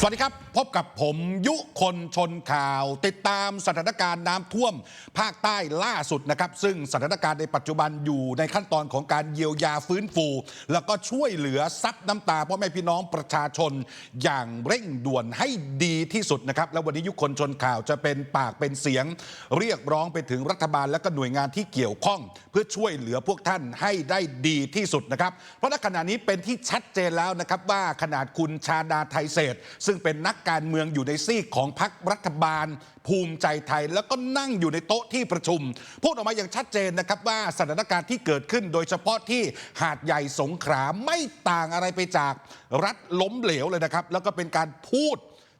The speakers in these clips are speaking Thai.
สวัสดีครับ บกับผมยุคนชนข่าว ติดตามสถานการณ์น้ำท่วม ภาคใต้ล่าสุดนะครับ ซึ่งสถานการณ์ในปัจจุบันอยู่ในขั้นตอนของการเยียวยาฟื้นฟู แล้วก็ช่วยเหลือซับน้ำตาพ่อแม่พี่น้องประชาชน อย่างเร่งด่วนให้ดีที่สุดนะครับ แล้ววันนี้ยุคนชนข่าวจะเป็นปากเป็นเสียง เรียกร้องไปถึงรัฐบาลและก็หน่วยงานที่เกี่ยวข้อง เพื่อช่วยเหลือพวกท่านให้ได้ดีที่สุดนะครับเพราะณขณะนี้เป็นที่ชัดเจนแล้วนะครับว่าขนาดคุณชาดาไทยเศษซึ่งเป็นนักการเมืองอยู่ในซีกของพรรครัฐบาล ภูมิใจไทย แล้วก็นั่งอยู่ในโต๊ะที่ประชุม พูดออกมาอย่างชัดเจนนะครับว่าสถานการณ์ที่เกิดขึ้น โดยเฉพาะที่หาดใหญ่สงขลาไม่ต่างอะไรไปจากรัฐล้มเหลวเลยนะครับ แล้วก็เป็นการพูด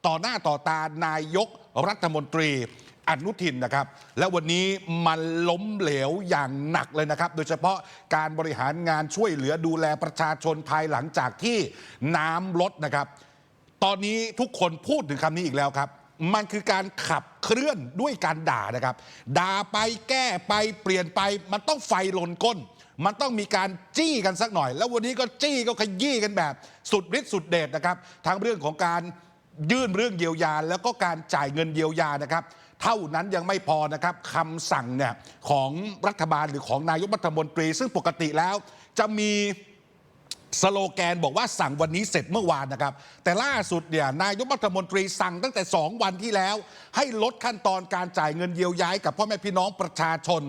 ต่อหน้าต่อตานายกรัฐมนตรีอนุทินนะครับ และวันนี้มันล้มเหลวอย่างหนักเลยนะครับ โดยเฉพาะการบริหารงานช่วยเหลือดูแลประชาชนภายหลังจากที่น้ำลดนะครับ ตอนนี้ทุกคนพูดถึงคำนี้อีกแล้วครับ มันคือการขับเคลื่อนด้วยการด่านะครับ ด่าไปแก้ไปเปลี่ยนไป มันต้องไฟลนก้น มันต้องมีการจี้กันสักหน่อย แล้ววันนี้ก็จี้ก็ขยี้กันแบบ สุดฤทธิ์สุดเดชนะครับทั้งเรื่องของการยื่นเรื่องเยียวยา แล้วก็การจ่ายเงินเยียวยานะครับ เท่านั้นยังไม่พอนะครับคำสั่งเนี่ยของรัฐบาลหรือของนายกรัฐมนตรี ซึ่งปกติแล้วจะมี สโลแกนบอกว่าสั่งวันนี้เสร็จเมื่อวานนะครับ แต่ล่าสุดเนี่ยนายกรัฐมนตรีสั่งตั้งแต่ 2 วันที่แล้ว ให้ลดขั้นตอนการจ่ายเงินเยียวยาให้กับพ่อแม่พี่น้องประชาชน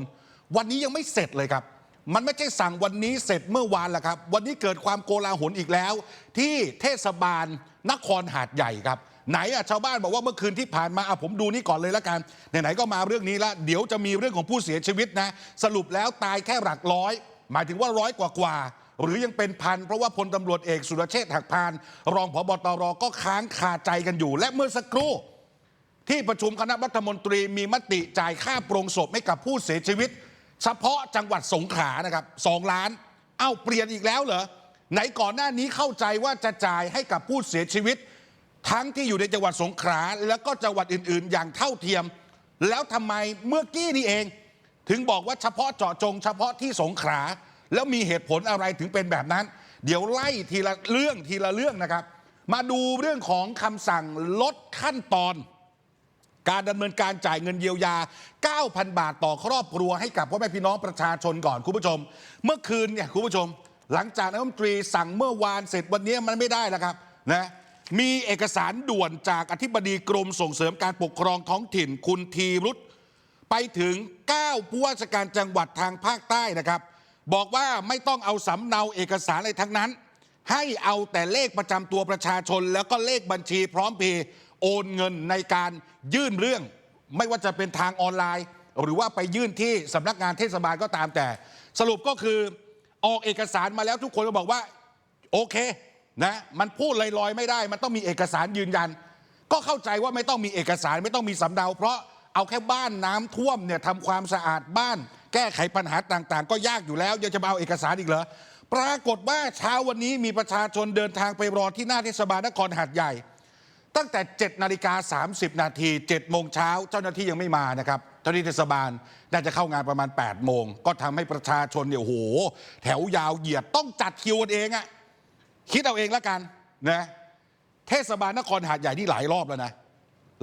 วันนี้ยังไม่เสร็จเลยครับ มันไม่ใช่สั่งวันนี้เสร็จเมื่อวานแหละครับ วันนี้เกิดความโกลาหลอีกแล้ว ที่เทศบาลนครหาดใหญ่ครับ ไหนอะชาวบ้านบอกว่าเมื่อคืนที่ผ่านมาอะผมดูนี่ก่อนเลยละกันไหนๆก็มาเรื่องนี้ละเดี๋ยวจะมีเรื่องของผู้เสียชีวิตนะ สรุปแล้วตายแค่หลักร้อย หมายถึงว่าร้อยกว่ากว่า หรือยังเป็นพัน เพราะว่าพลตำรวจเอกสุรเชษฐ์หักพาน รองผบตรก็ค้างคาใจกันอยู่ และเมื่อสักครู่ ที่ประชุมคณะรัฐมนตรีมีมติจ่ายค่าโปรงศพให้กับผู้เสียชีวิต เฉพาะจังหวัดสงขลานะครับสองล้าน เอ้าเปลี่ยนอีกแล้วเหรอไหนก่อนหน้านี้เข้าใจว่าจะจ่ายให้กับผู้เสียชีวิต ทั้งที่อยู่ในจังหวัดสงขลาแล้วก็จังหวัดอื่น ๆ อย่างเท่าเทียม แล้วทำไมเมื่อกี้นี่เอง ถึงบอกว่าเฉพาะเจาะจง เฉพาะที่สงขลา แล้วมีเหตุผลอะไรถึงเป็นแบบนั้น เดี๋ยวไล่ทีละเรื่องทีละเรื่องนะครับ มาดูเรื่องของคำสั่งลดขั้นตอน การดำเนินการจ่ายเงินเยียวยา 9,000 บาทต่อครอบครัวให้กับพ่อแม่พี่น้องประชาชนก่อนคุณผู้ชม เมื่อคืนเนี่ยคุณผู้ชม หลังจากนายกรัฐมนตรีสั่งเมื่อวานเสร็จวันนี้มันไม่ได้แล้วครับนะมีเอกสารด่วนจากอธิบดีกรมส่งเสริมการปกครองท้องถิ่นคุณทีรุธไปถึง 9 ผู้ว่าราชการจังหวัดทางภาคใต้นะครับ บอกว่าไม่ต้องเอาสำเนาเอกสารอะไรทั้งนั้น ให้เอาแต่เลขประจำตัวประชาชน แล้วก็เลขบัญชีพร้อมเพย์โอนเงินในการยื่นเรื่อง ไม่ว่าจะเป็นทางออนไลน์ หรือว่าไปยื่นที่สำนักงานเทศบาลก็ตามแต่ สรุปก็คือออกเอกสารมาแล้วทุกคนก็บอกว่า โอเคนะมันพูดลอยๆไม่ได้ มันต้องมีเอกสารยืนยัน ก็เข้าใจว่าไม่ต้องมีเอกสารไม่ต้องมีสำเนาเพราะเอาแค่บ้านน้ำท่วมเนี่ยทำความสะอาดบ้าน แก้ไขปัญหาต่างๆ ก็ยากอยู่แล้วยังจะมาเอาเอกสารอีกเหรอปรากฏว่าเช้าวันนี้มีประชาชนเดินทางไปรอที่หน้าเทศบาลนครหาดใหญ่ ตั้งแต่ 7 นาฬิกา 30 นาที7โมงเช้าเจ้าหน้าที่ยังไม่มานะครับเจ้าหน้าที่เทศบาลน่าจะเข้างานประมาณ 8 โมง ก็ทำให้ประชาชนเนี่ยโอ้โห แถวยาวเหยียดต้องจัดคิวกันเองอะคิดเอาเองแล้วกันนะเทศบาลนครหาดใหญ่นี่หลายรอบแล้วนะ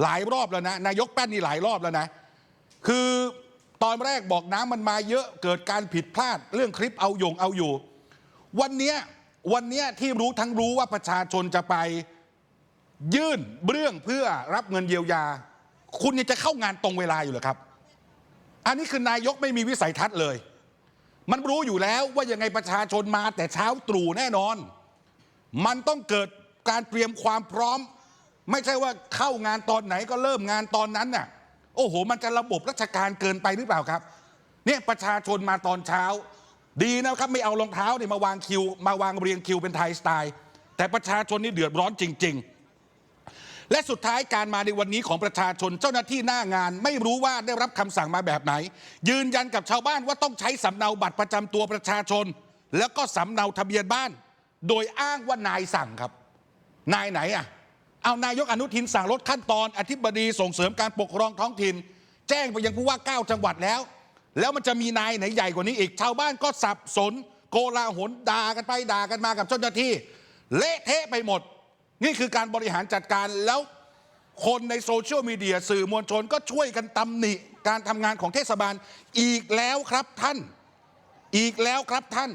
หลายรอบแล้วนะนายกแป้นนี่หลายรอบแล้วนะ คือ ตอนแรกบอกน้ำมันมาเยอะเกิดการผิดพลาด เรื่องคลิปเอาโยงเอาอยู่ วันเนี้ยวันเนี้ยที่รู้ทั้งรู้ว่าประชาชนจะไปยื่นเรื่องเพื่อรับเงินเยียวยา คุณยังจะเข้างานตรงเวลาอยู่หรอครับ อันนี้คือนายกไม่มีวิสัยทัศน์เลย มันรู้อยู่แล้วว่ายังไงประชาชนมาแต่เช้าตรู่แน่นอน มันต้องเกิดการเตรียมความพร้อม ไม่ใช่ว่าเข้างานตอนไหนก็เริ่มงานตอนนั้นน่ะ โอ้โห มันจะระบบราชการเกินไปหรือเปล่าครับ เนี่ยประชาชนมาตอนเช้า ดีนะครับไม่เอารองเท้าเนี่ยมาวางคิว มาวางเรียงคิวเป็นไทยสไตล์ แต่ประชาชนนี่เดือดร้อนจริง ๆ และสุดท้ายการมาในวันนี้ของประชาชนเจ้าหน้าที่หน้างาน ไม่รู้ว่าได้รับคำสั่งมาแบบไหน ยืนยันกับชาวบ้านว่าต้องใช้สำเนาบัตรประจำตัวประชาชน แล้วก็สำเนาทะเบียนบ้าน โดยอ้างว่านายสั่งครับ นายไหนอะ เอานายกอนุทินสั่งลดขั้นตอนอธิบดีส่งเสริมการปกครองท้องถิ่น แจ้งไปยังผู้ว่าเก้าจังหวัดแล้ว แล้วมันจะมีนายไหนใหญ่กว่านี้อีก ชาวบ้านก็สับสน โกลาหลด่ากันไปด่ากันมากับเจ้าหน้าที่ เละเทะไปหมด นี่คือการบริหารจัดการแล้วคนในโซเชียลมีเดียสื่อมวลชนก็ช่วยกันตำหนิ การทำงานของเทศบาลอีกแล้วครับท่าน อีกแล้วครับท่าน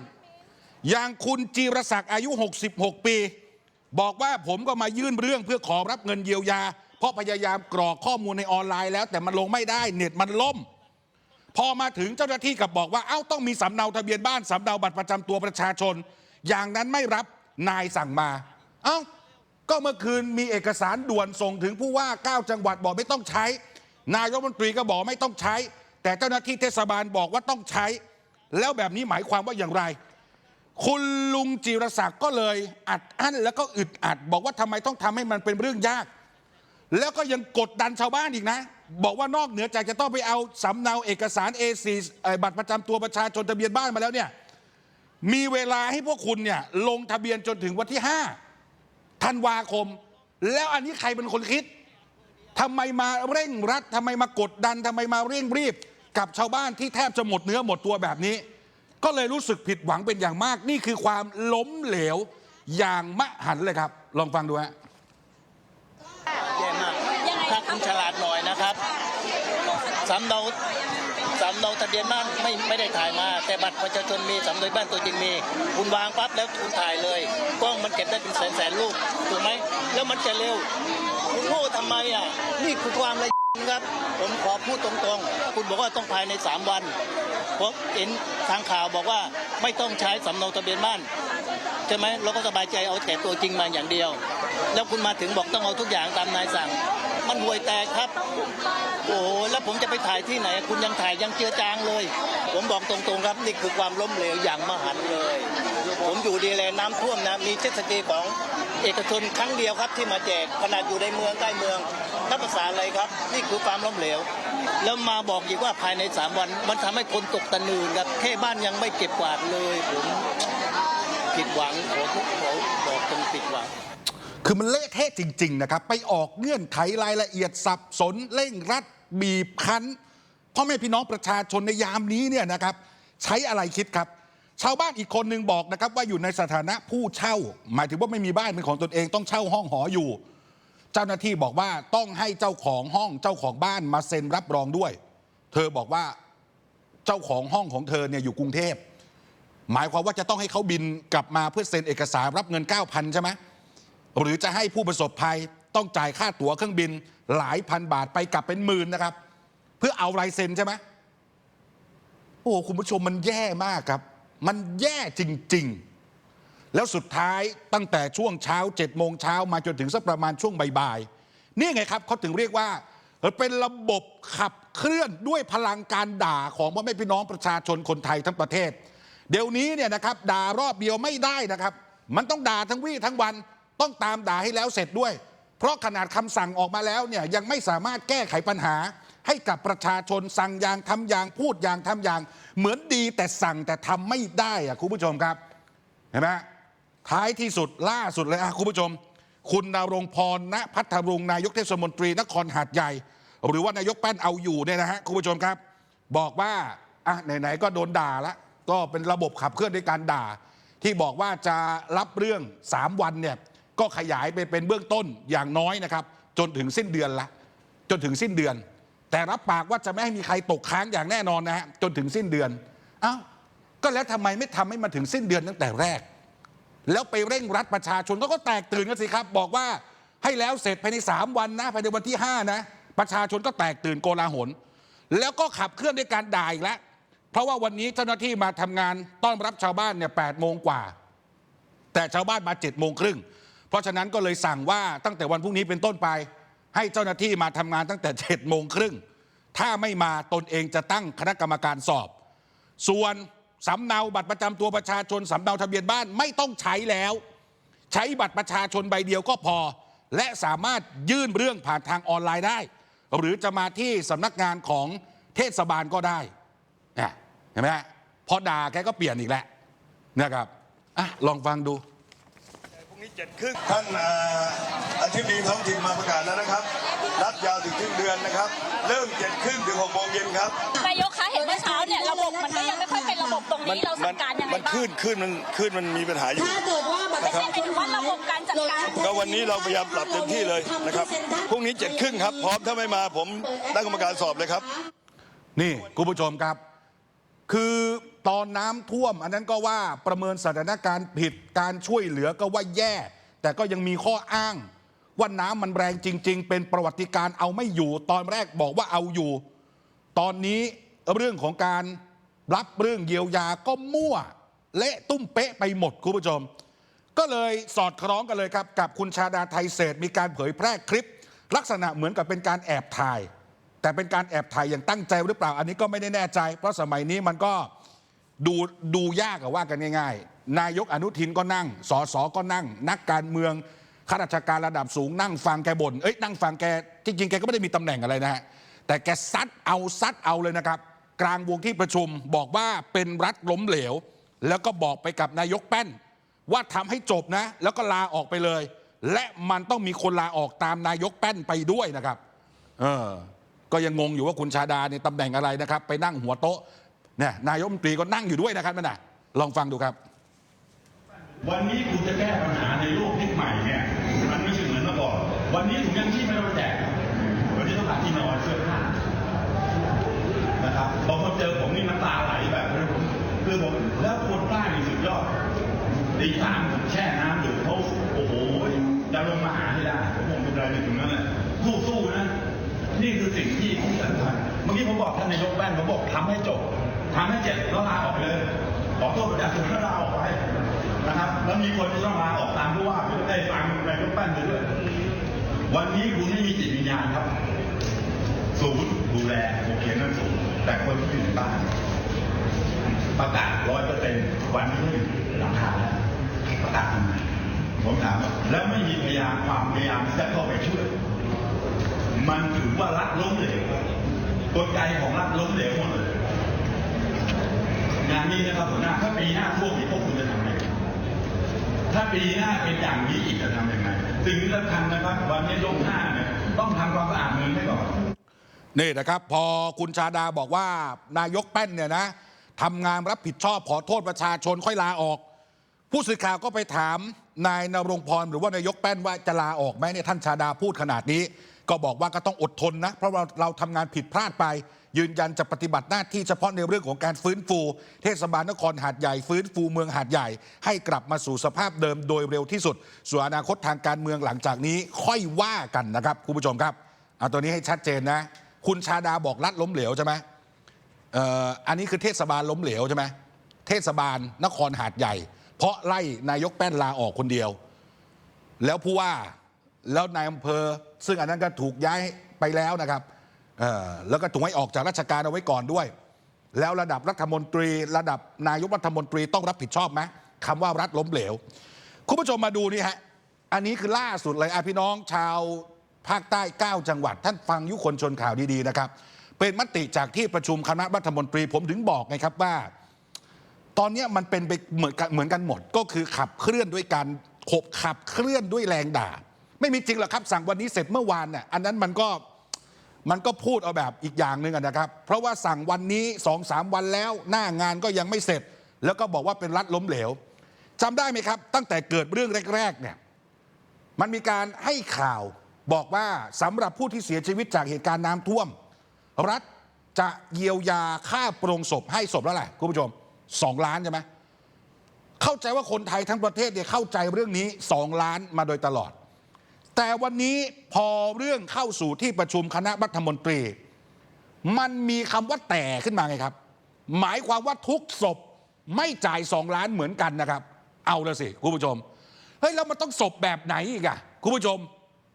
อย่างคุณจีรศักดิ์อายุ 66 ปี บอกว่าผมก็มายื่นเรื่องเพื่อขอรับเงินเยียวยา เพราะพยายามกรอกข้อมูลในออนไลน์แล้ว แต่มันลงไม่ได้เน็ตมันล่ม พอมาถึงเจ้าหน้าที่กับบอกว่าเอ้าต้องมีสำเนาทะเบียนบ้านสำเนาบัตรประจำตัวประชาชน อย่างนั้นไม่รับนายสั่งมา เอ้าก็เมื่อคืนมีเอกสารด่วนส่งถึงผู้ว่า9จังหวัดบอกไม่ต้องใช้ นายกรัฐมนตรีก็บอกไม่ต้องใช้ แต่เจ้าหน้าที่เทศบาลบอกว่าต้องใช้ แล้วแบบนี้หมายความว่าอย่างไร คุณลุงจิรศักดิ์ก็เลยอัดอั้นแล้วก็อึดอัด บอกว่าทำไมต้องทำให้มันเป็นเรื่องยาก แล้วก็ยังกดดันชาวบ้านอีกนะ บอกว่านอกเหนือจากจะต้องไปเอาสำเนาเอกสาร A4 เอ่อบัตรประจำตัวประชาชนทะเบียนบ้านมาแล้วเนี่ยมีเวลาให้พวกคุณเนี่ยลงทะเบียนจนถึงวันที่5ธันวาคม แล้วอันนี้ใครเป็นคนคิดทำไมมาเร่งรัดทำไมมากดดันทำไมมาเร่งรีบ กับชาวบ้านที่แทบจะหมดเนื้อหมดตัวแบบนี้ ก็เลยรู้สึกผิดหวังเป็นอย่างมาก นี่คือความล้มเหลวอย่างมหันต์เลยครับ ลองฟังดูฮะ แย่มากถ้าคุณฉลาดหน่อยนะครับสำเนา สำเนาทะเบียนบ้านไม่ไม่ได้ถ่ายมา แต่บัตรประชาชนมีสำเนาบ้านตัวจริงมี คุณวางปั๊บแล้วคุณถ่ายเลยกล้องมันเก็บได้เป็นแสนแสนรูปถูกไหมแล้วมันจะเร็วคุณโง่ทำไมอะนี่คือความละเอียครับผมขอพูดตรงๆ คุณบอกว่าต้องภายใน 3 วันผมเห็นทางข่าวบอกว่าไม่ต้องใช้สำเนาทะเบียนบ้านใช่ไหมเราก็สบายใจเอาแต่ตัวจริงมาอย่างเดียว แล้วคุณมาถึงบอกต้องเอาทุกอย่างตามนายสั่ง มันห่วยแตกครับ โอ้โหแล้วผมจะไปถ่ายที่ไหน คุณยังถ่ายยังเจือจางเลย ผมบอกตรงๆครับนี่คือความล้มเหลวอย่างมหันเลย ผมอยู่ดีแลน้ำท่วมนะมีเจ็ตสกีของเอกชนครั้งเดียวครับที่มาแจกขนาดอยู่ในเมืองใกล้เมืองนับภาษาอะไรครับ นี่คือความล้มเหลว แล้วมาบอกอีกว่าภายในสามวัน มันทำให้คนตกตะนืนครับแค่บ้านยังไม่เก็บกวาดเลยผมผิดหวังขอทุกขอบอกตรงผิดหวัง คือมันเละเทะจริง ๆ นะครับ ไปออกเงื่อนไขรายละเอียดสับสนเร่งรัด บีบคั้นพ่อแม่พี่น้องประชาชนในยามนี้เนี่ยนะครับใช้อะไรคิดครับ ชาวบ้านอีกคนหนึ่งบอกนะครับว่าอยู่ในสถานะผู้เช่า หมายถึงว่าไม่มีบ้านเป็นของตนเองต้องเช่าห้องหออยู่ เจ้าหน้าที่บอกว่าต้องให้เจ้าของห้องเจ้าของบ้านมาเซ็นรับรองด้วย เธอบอกว่าเจ้าของห้องของเธอเนี่ยอยู่กรุงเทพหมายความว่าจะต้องให้เขาบินกลับมาเพื่อเซ็นเอกสารรับเงิน 9,000 ใช่ไหม หรือจะให้ผู้ประสบภัยต้องจ่ายค่าตั๋วเครื่องบินหลายพันบาทไปกลับเป็นหมื่นนะครับ เพื่อเอาลายเซ็นใช่ไหมโอ้คุณผู้ชมมันแย่มากครับ มันแย่จริง ๆ แล้วสุดท้ายตั้งแต่ช่วงเช้า7จ็ดโมงเช้ามาจนถึงสักประมาณช่วงบ่ายๆนี่ไงครับเขาถึงเรียกว่าเป็นระบบขับเคลื่อนด้วยพลังการด่าของพ่อแม่พี่น้องประชาชนคนไทยทั้งประเทศ เดี๋ยวนี้เนี่ยนะครับด่ารอบเดียวไม่ได้นะครับ มันต้องด่าทั้งวี่ทั้งวัน ต้องตามด่าให้แล้วเสร็จด้วย เพราะขนาดคำสั่งออกมาแล้วเนี่ยยังไม่สามารถแก้ไขปัญหา ให้กับประชาชนสั่งอย่างทำอย่างพูดอย่างทำอย่าง เหมือนดีแต่สั่งแต่ทำไม่ได้อะคุณผู้ชมครับเห็นไหมท้ายที่สุดล่าสุดเลยอะคุณผู้ชม คุณนรงพรณพัทรุงนายกเทศมนตรีนครหาดใหญ่ หรือว่านายกแป้นเอาอยู่เนี่ยนะฮะคุณผู้ชมครับ บอกว่าอะไหนๆก็โดนด่าละก็เป็นระบบขับเคลื่อนด้วยการด่า ที่บอกว่าจะรับเรื่อง 3 วันเนี่ย ก็ขยายไปเป็นเบื้องต้นอย่างน้อยนะครับ จนถึงสิ้นเดือนละจนถึงสิ้นเดือน แต่รับปากว่าจะไม่ให้มีใครตกค้างอย่างแน่นอนนะฮะจนถึงสิ้นเดือนอ้าวก็แล้วทำไมไม่ทำให้มันถึงสิ้นเดือนตั้งแต่แรก แล้วไปเร่งรัดประชาชนก็ก็แตกตื่นกันสิครับ บอกว่าให้แล้วเสร็จภายใน 3 วันนะภายในวันที่ 5 นะ ประชาชนก็แตกตื่นโกลาหล แล้วก็ขับเคลื่อนด้วยการด่าอีกแล้วเพราะว่าวันนี้เจ้าหน้าที่มาทำงานต้อนรับชาวบ้านเนี่ยแปดโมงกว่า แต่ชาวบ้านมา7จ็ดโมงครึ่ง เพราะฉะนั้นก็เลยสั่งว่าตั้งแต่วันพรุ่งนี้เป็นต้นไป ให้เจ้าหน้าที่มาทำงานตั้งแต่7จ็ดโมงครึ่งถ้าไม่มาตนเองจะตั้งคณะกรรมการสอบ ส่วนสำเนาบัตรประจำตัวประชาชนสำเนาทะเบียนบ้านไม่ต้องใช้แล้ว ใช้บัตรประชาชนใบเดียวก็พอ และสามารถยื่นเรื่องผ่านทางออนไลน์ได้ หรือจะมาที่สำนักงานของเทศบาลก็ได้เนี่ยเห็นไหมฮะพอด่าแกก็เปลี่ยนอีกแล้วนะครับอะลองฟังดู นี้เจ็ดครึ่งท่านเอ่ออธิบดีท้องถิ่นมาประกาศแล้วนะครับนัดยาวถึงครึ่งเดือนนะครับ เริ่มเจ็ดครึ่งถึงหกโมงเย็นครับนายกคะเห็นเมื่อเช้าเนี่ยระบบมันก็ยังไม่ค่อยเป็นระบบตรงนี้เราสั่งการยังไงมันบ้างขึ้นขึ้นมันขึ้นมันมีปัญหาอยู่ถ้าเกิดว่านะครับไม่ใช่หมายถึงว่าระบบการจัดการก็วันนี้เราพยายามปรับเต็มที่เลยนะครับพรุ่งนี้เจ็ดครึ่งครับพร้อมถ้าไม่มาผมตั้งกรรมการสอบเลยครับ นี่คุณผู้ชมครับ คือ ตอนน้ำท่วม อันนั้นก็ว่าประเมินสถานการณ์ผิดการช่วยเหลือก็ว่าแย่ แต่ก็ยังมีข้ออ้าง ว่าน้ำมันแรงจริง ๆ เป็นประวัติการเอาไม่อยู่ ตอนแรกบอกว่าเอาอยู่ ตอนนี้เรื่องของการรับเรื่องเยียวยาก็มั่ว เละตุ้มเป๊ะไปหมดคุณผู้ชม ก็เลยสอดคล้องกันเลยครับ กับคุณชาดาไทยเศษมีการเผยแพร่คลิป ลักษณะเหมือนกับเป็นการแอบถ่าย แต่เป็นการแอบถ่ายอย่างตั้งใจหรือเปล่า อันนี้ก็ไม่ได้แน่ใจ เพราะสมัยนี้มันก็ ดูดูยากอะว่ากันง่าย ๆ นายกอนุทินก็นั่ง สสก็นั่ง นักการเมืองข้าราชการระดับสูงนั่งฟังแกบ่นเอ้ยนั่งฟังแกจริงๆ แกก็ไม่ได้มีตำแหน่งอะไรนะฮะแต่แกซัดเอาซัดเอาเลยนะครับ กลางวงที่ประชุมบอกว่าเป็นรัฐล้มเหลว แล้วก็บอกไปกับนายกแป้น ว่าทำให้จบนะ แล้วก็ลาออกไปเลย และมันต้องมีคนลาออกตามนายกแป้นไปด้วยนะครับ เออก็ยังงงอยู่ว่าคุณชาดาเนี่ยตำแหน่งอะไรนะครับ ไปนั่งหัวโต๊ะ เนี่ยนายกรัฐมนตรีก็นั่งอยู่ด้วยนะครับนั่นน่ะลองฟังดูครับ วันนี้คุณจะแก้ปัญหาในโลกที่ใหม่เนี่ยมันไม่ใช่เหมือนเมื่อก่อนวันนี้ถุงยังชีพไม่ต้องแจกวันนี้ต้องการที่นอนเสื้อผ้านะครับบางคนเจอผมนี่น้ำตาไหลแบบนี้ผมคือผมแล้วคนใต้นี่สุดยอดตีสามผมแช่น้ำอยู่เขาโอ้โหจะลงมาหาให้ได้ผมคงเป็นอะไรในตรงนั้นแหละสู้ๆนะ นี่คือสิ่งที่สำคัญเมื่อกี้ผมบอกท่านนายกแป้นผมบอกทำให้จบ ทำให้เจ็บแล้วลาออกไปเลยขอโทษประชาชนแล้วลาออกไปนะครับ แล้วมีคนที่ต้องลาออกตามผู้ว่าได้ฟังนายกแป้นไปด้วยวันนี้คุณไม่มีจิตวิญญาณครับศูนย์ดูแลโอเคนั่นศูนย์แต่คนที่อยู่ในบ้าน ประกาศร้อยเปอร์เซ็นต์วันนี้ไม่หลังคาแล้วประกาศทำไมผมถามว่าแล้วไม่มีพยายามความพยายามที่จะเข้าไปช่วย มันถือว่ารัฐล้มเหลวกลไกของรัฐล้มเหลวหมดเลย งานนี้นะครับหัวหน้าถ้าปีหน้าท่วมอีกพวกคุณจะทำยังไงถ้าปีหน้าเป็นอย่างนี้อีกจะทำยังไงสิ่งที่สำคัญนะครับวันนี้ยกหน้าเนี่ยต้องทำความสะอาดเมืองให้ก่อนนี่นะครับ พอคุณชาดาบอกว่านายกแป้นเนี่ยนะทำงานรับผิดชอบขอโทษประชาชนค่อยลาออก ผู้สื่อข่าวก็ไปถามนายนรงพรหรือว่านายกแป้นว่าจะลาออกไหมเนี่ยท่านชาดาพูดขนาดนี้ ก็บอกว่าก็ต้องอดทนนะ เพราะว่าเราทำงานผิดพลาดไป ยืนยันจะปฏิบัติหน้าที่เฉพาะในเรื่องของการฟื้นฟู เทศบาลนครหาดใหญ่ฟื้นฟูเมืองหาดใหญ่ ให้กลับมาสู่สภาพเดิมโดยเร็วที่สุด ส่วนอนาคตทางการเมืองหลังจากนี้ค่อยว่ากันนะครับคุณผู้ชมครับเอาตัวนี้ให้ชัดเจนนะ คุณชาดาบอกรัฐล้มเหลวใช่ไหมเอ่ออันนี้คือเทศบาลล้มเหลวใช่ไหมเทศบาลนครหาดใหญ่ เพราะไล่นายกแป้นลาออกคนเดียว แล้วผู้ว่า แล้วนายอำเภอ ซึ่งอันนั้นก็ถูกย้ายไปแล้วนะครับแล้วก็ถูกให้ออกจากราชการเอาไว้ก่อนด้วย แล้วระดับรัฐมนตรี ระดับนายกรัฐมนตรีต้องรับผิดชอบไหมคำว่ารัฐล้มเหลว คุณผู้ชมมาดูนี่ฮะอันนี้คือล่าสุดเลยพี่น้องชาวภาคใต้ 9 จังหวัด ท่านฟังยุคนชนข่าวดีๆนะครับ เป็นมติจากที่ประชุมคณะรัฐมนตรีผมถึงบอกไงครับว่า ตอนนี้มันเป็นไปเหมือนกันเหมือนกันหมด ก็คือขับเคลื่อนด้วยการขบขับเคลื่อนด้วยแรงด่า ไม่มีจริงหรอกครับ สั่งวันนี้เสร็จเมื่อวานน่ะอันนั้นมันก็มันก็พูดเอาแบบอีกอย่างหนึ่งนะครับ เพราะว่าสั่งวันนี้สองสามวันแล้ว หน้างานก็ยังไม่เสร็จ แล้วก็บอกว่าเป็นรัฐล้มเหลวจำได้ไหมครับ ตั้งแต่เกิดเรื่องแรกๆเนี่ยมันมีการให้ข่าวบอกว่าสำหรับผู้ที่เสียชีวิตจากเหตุการณ์น้ำท่วม รัฐจะเยียวยาค่าโปรงศพให้ศพแล้วแหละคุณผู้ชมสองล้านใช่ไหมเข้าใจว่าคนไทยทั้งประเทศเนี่ยเข้าใจเรื่องนี้สองล้านมาโดยตลอด แต่วันนี้พอเรื่องเข้าสู่ที่ประชุมคณะรัฐมนตรี มันมีคำว่าแต่ขึ้นมาไงครับ หมายความว่าทุกศพไม่จ่ายสองล้านเหมือนกันนะครับ เอาละสิคุณผู้ชมเฮ้ยแล้วมันต้องศพแบบไหนอีกอะคุณผู้ชม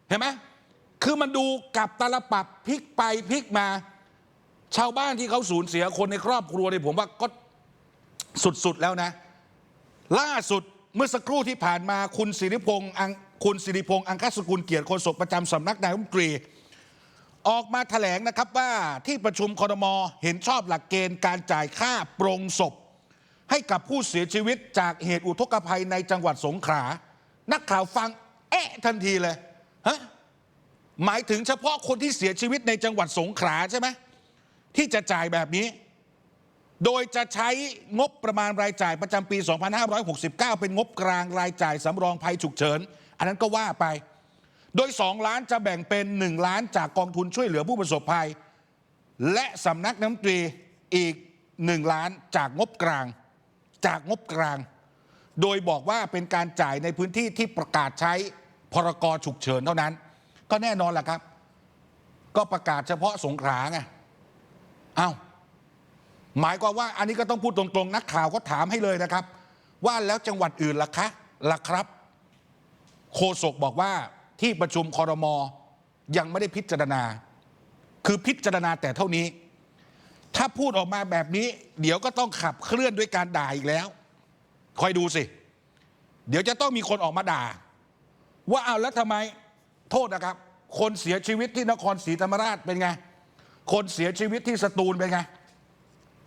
เห็นไหมคือมันดูกับตาลปับพลิกไปพลิกมา ชาวบ้านที่เขาสูญเสียคนในครอบครัวเนี่ยผมว่าก็สุดๆแล้วนะ ล่าสุดเมื่อสักครู่ที่ผ่านมาคุณสิริพงษ์ คุณสิริพงษ์อังคสกุลเกียรติโฆษกประจำสำนักนายกรัฐมนตรี ออกมาแถลงนะครับว่าที่ประชุมคอรมอเห็นชอบหลักเกณฑ์การจ่ายค่าโปรงศพ ให้กับผู้เสียชีวิตจากเหตุอุทกภัยในจังหวัดสงขลานักข่าวฟังเอ๊ะทันทีเลยฮะหมายถึงเฉพาะคนที่เสียชีวิตในจังหวัดสงขลาใช่ไหมที่จะจ่ายแบบนี้ โดยจะใช้งบประมาณรายจ่ายประจำปี 2569 เป็นงบกลางรายจ่ายสำรองภัยฉุกเฉิน อันนั้นก็ว่าไป โดย 2 ล้านจะแบ่งเป็น 1 ล้านจากกองทุนช่วยเหลือผู้ประสบภัย และสำนักน้ำตรีอีก 1 ล้านจากงบกลาง จากงบกลาง โดยบอกว่าเป็นการจ่ายในพื้นที่ที่ประกาศใช้พรกฉุกเฉินเท่านั้น ก็แน่นอนแหละครับ ก็ประกาศเฉพาะสงขลาไงเอ้า หมายความว่าอันนี้ก็ต้องพูดตรงๆ นักข่าวก็ถามให้เลยนะครับ ว่าแล้วจังหวัดอื่นล่ะคะล่ะครับ โฆษกบอกว่าที่ประชุมคอรมอยังไม่ได้พิจารณา คือพิจารณาแต่เท่านี้ ถ้าพูดออกมาแบบนี้ เดี๋ยวก็ต้องขับเคลื่อนด้วยการด่าอีกแล้ว คอยดูสิ เดี๋ยวจะต้องมีคนออกมาด่า ว่าเอาแล้วทำไมโทษนะครับ คนเสียชีวิตที่นครศรีธรรมราชเป็นไง คนเสียชีวิตที่สตูลเป็นไง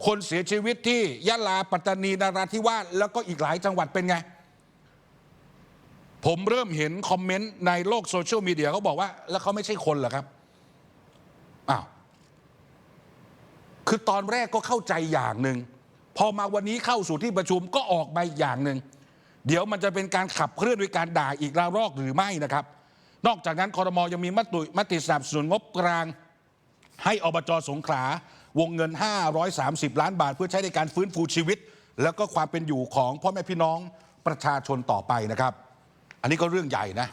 คนเสียชีวิตที่ยะลาปัตตานีนาราธิวาสแล้วก็อีกหลายจังหวัดเป็นไง ผมเริ่มเห็นคอมเมนต์ในโลกโซเชียลมีเดียเขาบอกว่า แล้วเขาไม่ใช่คนเหรอครับอ้าวคือตอนแรกก็เข้าใจอย่างหนึ่งพอมาวันนี้เข้าสู่ที่ประชุมก็ออกมาอย่างหนึ่งเดี๋ยวมันจะเป็นการขับเคลื่อนด้วยการด่าอีกระรอกหรือไม่นะครับ นอกจากนั้นคอรมอยังมีมติมติสนับสนุนงบกลาง ให้อบจสงขลา วงเงิน 530 ล้านบาท เพื่อใช้ในการฟื้นฟูชีวิต แล้วก็ความเป็นอยู่ของพ่อแม่พี่น้องประชาชนต่อไปนะครับ อันนี้ก็เรื่องใหญ่นะ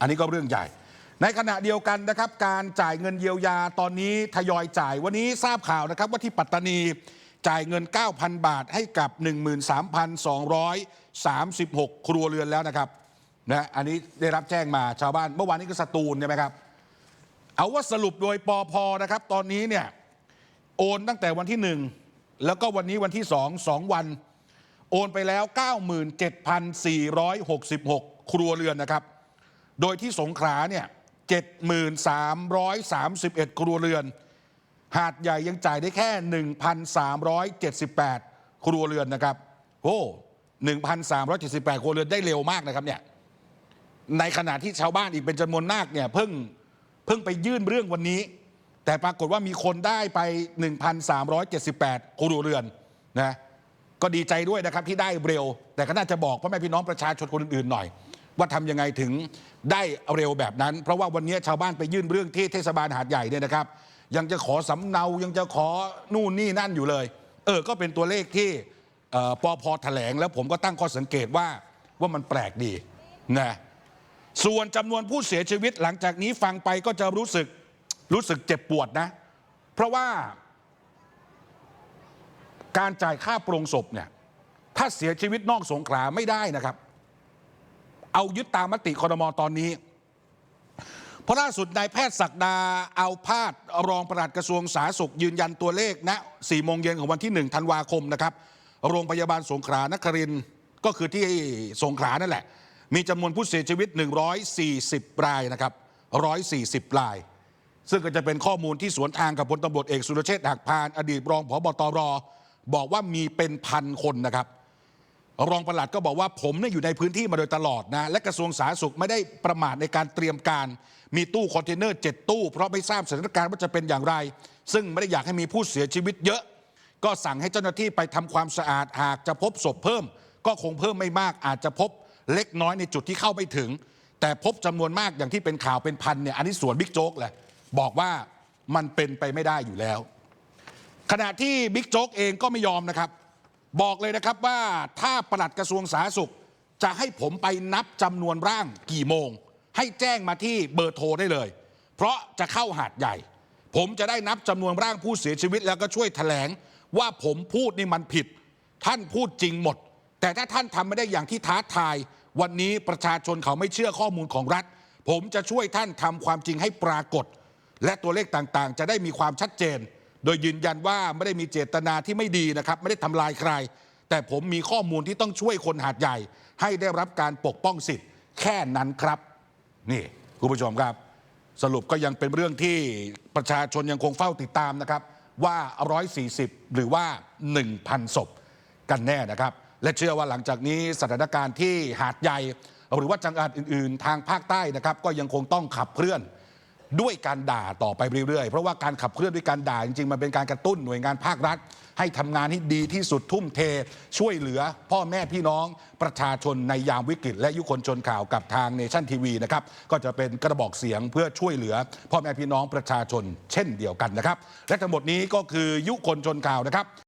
อันนี้ก็เรื่องใหญ่ ในขณะเดียวกันนะครับ การจ่ายเงินเยียวยาตอนนี้ทยอยจ่ายวันนี้ทราบข่าวนะครับว่าที่ปัตตานีจ่ายเงิน 9,000 บาทให้กับ 13,236 ครัวเรือนแล้วนะครับนะอันนี้ได้รับแจ้งมาชาวบ้านเมื่อวานนี้ก็สตูลใช่ไหมครับ เอาว่าสรุปโดยปอพอนะครับ ตอนนี้เนี่ย โอนตั้งแต่วันที่หนึ่งแล้วก็วันนี้วันที่สองสองวัน โอนไปแล้ว 97,466 ครัวเรือนนะครับ โดยที่สงขลาเนี่ย7,331 ครัวเรือน หาดใหญ่ยังจ่ายได้แค่ 1,378 ครัวเรือนนะครับโอ้1,378 ครัวเรือนได้เร็วมากนะครับเนี่ยในขณะที่ชาวบ้านอีกเป็นจำนวนมากเนี่ยเพิ่งเพิ่งไปยื่นเรื่องวันนี้ แต่ปรากฏว่ามีคนได้ไป 1,378ครัวเรือนนะก็ดีใจด้วยนะครับที่ได้เร็ว แต่ก็น่าจะบอกพ่อแม่พี่น้องประชาชนคนอื่นๆหน่อย ว่าทำยังไงถึงได้เร็วแบบนั้น เพราะว่าวันนี้ชาวบ้านไปยื่นเรื่องที่เทศบาลหาดใหญ่เนี่ยนะครับ ยังจะขอสำเนายังจะขอนู่นนี่นั่นอยู่เลย เออก็เป็นตัวเลขที่เอ่อปอพแถลง แล้วผมก็ตั้งข้อสังเกตว่าว่ามันแปลกดีนะส่วนจำนวนผู้เสียชีวิตหลังจากนี้ฟังไปก็จะรู้สึก รู้สึกเจ็บปวดนะ เพราะว่าการจ่ายค่าโปรงศพเนี่ยถ้าเสียชีวิตนอกสงขลาไม่ได้นะครับ เอายึดตามมติคอรมอตอนนี้ เพราะล่าสุดนายแพทย์ศักดาเอาพาดรองปลัดกระทรวงสาธารณสุข ยืนยันตัวเลขณนะ4โมงเย็นของวันที่1ธันวาคมนะครับ โรงพยาบาลสงขลานครินก็คือที่สงขลานั่นแหละ มีจำนวนผู้เสียชีวิต 140 รายนะครับ 140 ราย ซึ่งก็จะเป็นข้อมูลที่สวนทางกับพลตำรวจเอกสุรเชษฐ์หักพาน อดีตรองผบตรบอกว่ามีเป็นพันคนนะครับ รองปลัดก็บอกว่าผมเนี่ยอยู่ในพื้นที่มาโดยตลอดนะและกระทรวงสาธารณสุขไม่ได้ประมาทในการเตรียมการ มีตู้คอนเทนเนอร์7ตู้ เพราะไม่ทราบสถานการณ์ว่าจะเป็นอย่างไร ซึ่งไม่ได้อยากให้มีผู้เสียชีวิตเยอะ ก็สั่งให้เจ้าหน้าที่ไปทำความสะอาดหากจะพบศพเพิ่ม ก็คงเพิ่มไม่มากอาจจะพบเล็กน้อยในจุดที่เข้าไม่ถึง แต่พบจำนวนมากอย่างที่เป็นข่าวเป็นพันเนี่ยอันนี้ส่วนบิ๊กโจ๊กแหละ บอกว่ามันเป็นไปไม่ได้อยู่แล้ว ขณะที่บิ๊กโจ๊กเองก็ไม่ยอมนะครับ บอกเลยนะครับว่าถ้าปลัดกระทรวงสาธารณสุข จะให้ผมไปนับจำนวนร่างกี่โมง ให้แจ้งมาที่เบอร์โทรได้เลย เพราะจะเข้าหาดใหญ่ ผมจะได้นับจำนวนร่างผู้เสียชีวิตแล้วก็ช่วยแถลง ว่าผมพูดนี่มันผิด ท่านพูดจริงหมด แต่ถ้าท่านทำไม่ได้อย่างที่ท้าทาย วันนี้ประชาชนเขาไม่เชื่อข้อมูลของรัฐ ผมจะช่วยท่านทำความจริงให้ปรากฏ และตัวเลขต่างๆ จะได้มีความชัดเจน โดยยืนยันว่าไม่ได้มีเจตนาที่ไม่ดีนะครับ ไม่ได้ทำลายใคร แต่ผมมีข้อมูลที่ต้องช่วยคนหาดใหญ่ ให้ได้รับการปกป้องสิทธิ์ แค่นั้นครับ นี่คุณผู้ชมครับ สรุปก็ยังเป็นเรื่องที่ประชาชนยังคงเฝ้าติดตามนะครับ ว่า 140 หรือว่า 1,000 ศพกันแน่นะครับ และเชื่อว่าหลังจากนี้สถานการณ์ที่หาดใหญ่ หรือว่าจังหวัดอื่น ๆ ทางภาคใต้นะครับ ก็ยังคงต้องขับเคลื่อน ด้วยการด่าต่อไปเรื่อยๆ เพราะว่าการขับเคลื่อนด้วยการด่าจริงๆ มันเป็นการกระตุ้นหน่วยงานภาครัฐ ให้ทำงานให้ดีที่สุดทุ่มเท ช่วยเหลือพ่อแม่พี่น้องประชาชนในยามวิกฤต และยุคนชนข่าวกับทางเนชั่นทีวีนะครับ ก็จะเป็นกระบอกเสียงเพื่อช่วยเหลือ พ่อแม่พี่น้องประชาชนเช่นเดียวกันนะครับ และทั้งหมดนี้ก็คือยุคนชนข่าวนะครับ